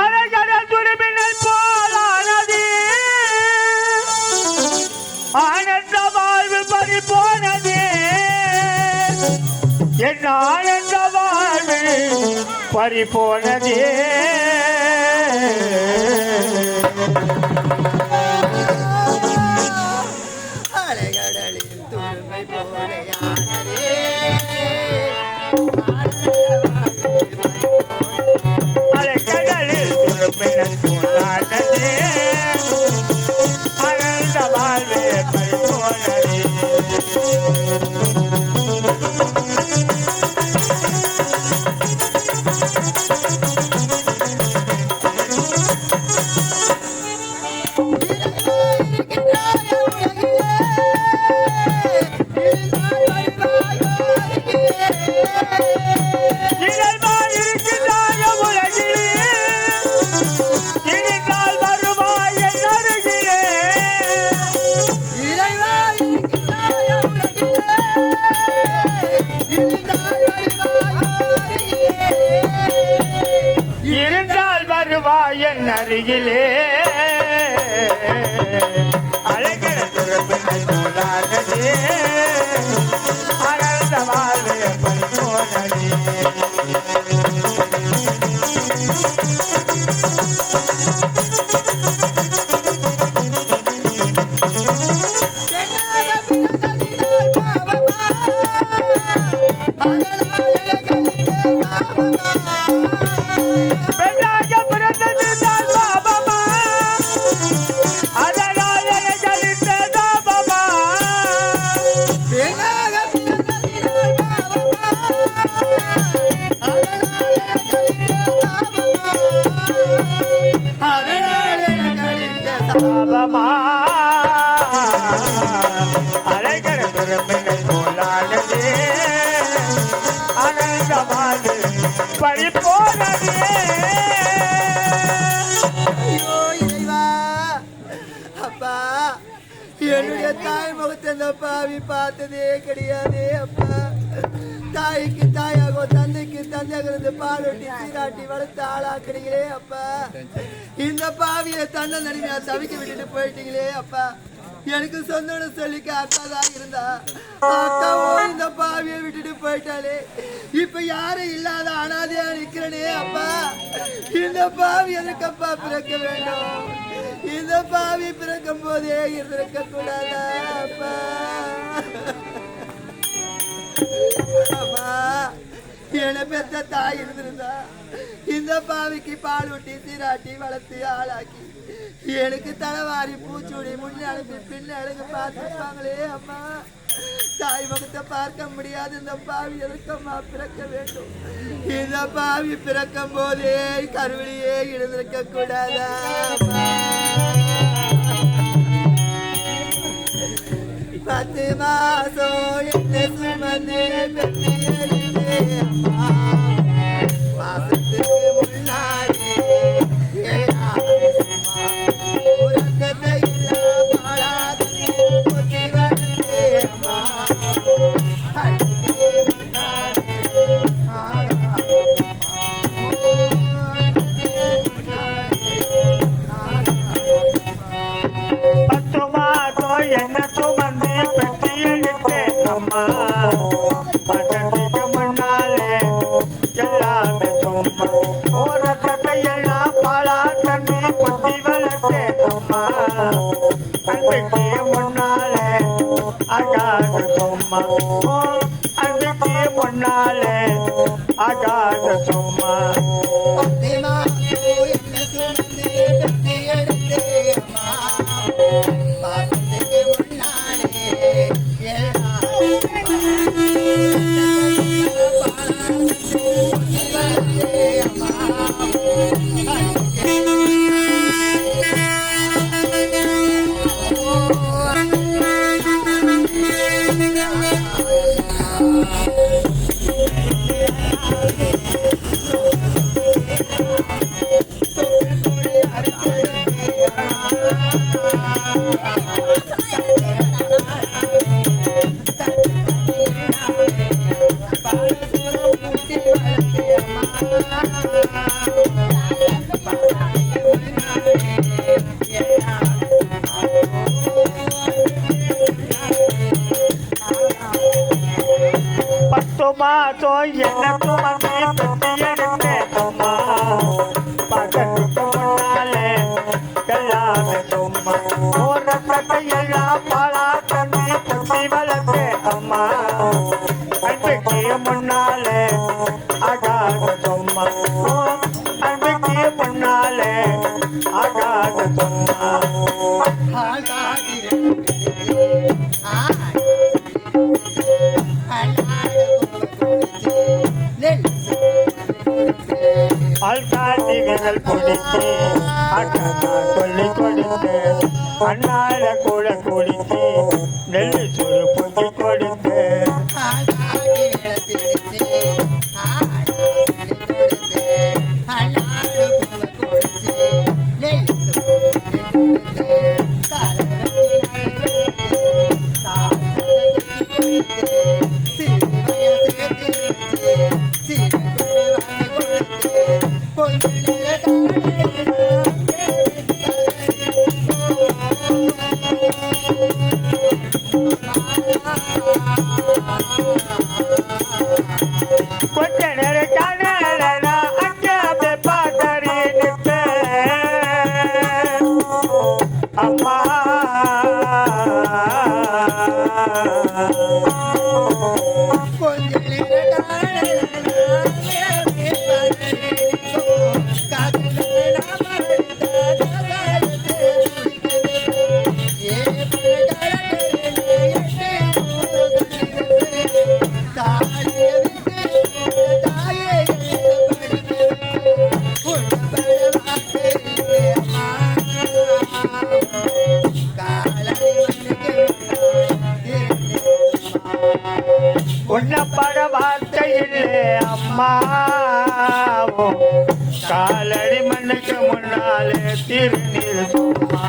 அரைகடல் துருமினல் போலானது. ஆனந்த வாழ்வு பறி போனது. என் ஆனந்த வாழ்வு பறி போனதே. வருவாய் ஐயோ இறைவா. அப்பா என்னுடைய தாய் முகத்தை இந்த பாவி பார்த்ததே கிடையாது அப்பா. தாய்க்கு தாயாக தந்தைக்கு தந்தையாக இருந்து பாலோட்டி சீராட்டி வளர்த்து ஆளாக்குறீங்களே அப்பா. இந்த பாவியை தன்னை நடிகா தவிக்க விட்டுட்டு போயிட்டீங்களே அப்பா. எனக்கு சொந்தம்னு சொல்லிக்க அக்கா தான் இருந்தா அக்காவும் இந்த பாவியை விட்டுட்டு போயிட்டாலே இப்ப யாரும் இல்லாத அனாதையா நிக்கிறனே அப்பா. இந்த பாவி எதுக்கப்பா பிறக்க வேண்டும்? இந்த பாவி பிறக்கும் போதே இருந்திருக்க கூடாதா அப்பா அம்மா என்னை பெத்த தாய் இருந்திருந்தா இந்த பாவிக்கு பால் ஊட்டி சீராட்டி வளர்த்து ஆளாக்கி எனக்கு தலைவாரி பூச்சூடி முன்னாடி பின்னாடி பார்த்துருப்பாங்களே அம்மா. தாய் முகத்தை பார்க்க முடியாது. இந்த பாவி எதற்கம்மா பிறக்க வேண்டும்? இந்த பாவி பிறக்கும் போதே கருவிலேயே இருந்திருக்க கூடாதா பத்து மாசம் என்ன சுமந்தே பெற்றெடுத்தே அம்மா. சும்மா பதத்துக்கு முன்னாலே எல்லாமே சும்மா ஓரத்தை எல்லாம் பாலா தண்ணி குத்தி வளர்த்தே சும்மா அதுக்கு முன்னாலே அகாது சும்மா அதுக்கு முன்னாலே என்ன சுமந்து பெட்டி எடுத்தேன் அம்மா பக்கத்துக்கு முன்னாலே எல்லாமே சும்மா ஒரு ரத்தத்தை எல்லாம் பாலா தண்ணி குத்தி அம்மா அன்றைக்கு முன்னாலே சும்மா அன்றைக்கு முன்னாலே சும்மா கொடுத்து அண்ணாட கூட குடித்து உன்னப்பட வார்த்தை இல்லை அம்மாவோ காலடி மண்ணுக்கு முன்னாலே திருநீர் சும்மா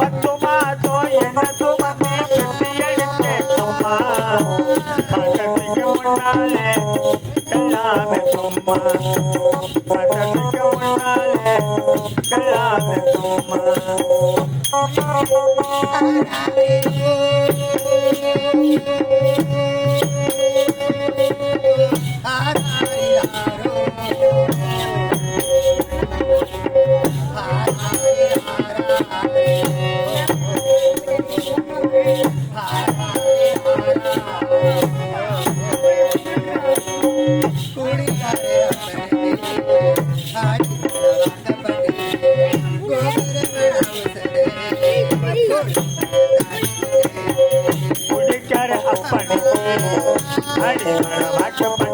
பத்து மாதம் என்ன சுமந்து சுத்தி எடுத்தேன் சும்மா பக்கத்துக்கு முன்னாலே எல்லாமே சும்மா பக்கத்துக்கு முன்னாலே எல்லாமே சும்மா அடிமன வாக்கப்பட்டு கோபுரமான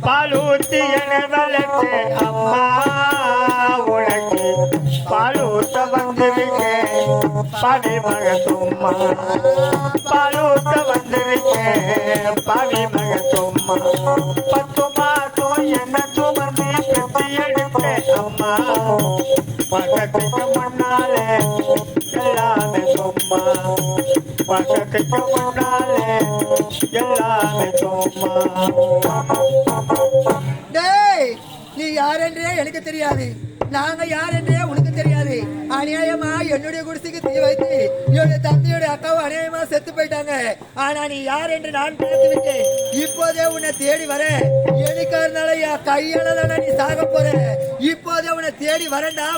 பால் என வளர்த்து அம்மா உனக்கு. பால் ஊத்த வந்திருக்கேன் பாடி மக சும்மா. பால் ஊத்த எல்லாமே சும்மா டேய் நீ யாரென்றே எனக்கு தெரியாது. நாங்க யார் என்றே உனக்கு தெரியாது. அநியாயமா என்னுடைய குடிசைக்கு தீ வைத்து என்னுடைய தந்தையுடைய அக்காவும் அநியாயமா செத்து போயிட்டாங்க. ஆனா நீ யார் என்று நான் பார்த்து விட்டேன். இப்போதே உன்னை தேடி வர. எனக்கா இருந்தாலும் என் கையால நீ சாக போற. இப்போதே உன்னை தேடி வரேன்டா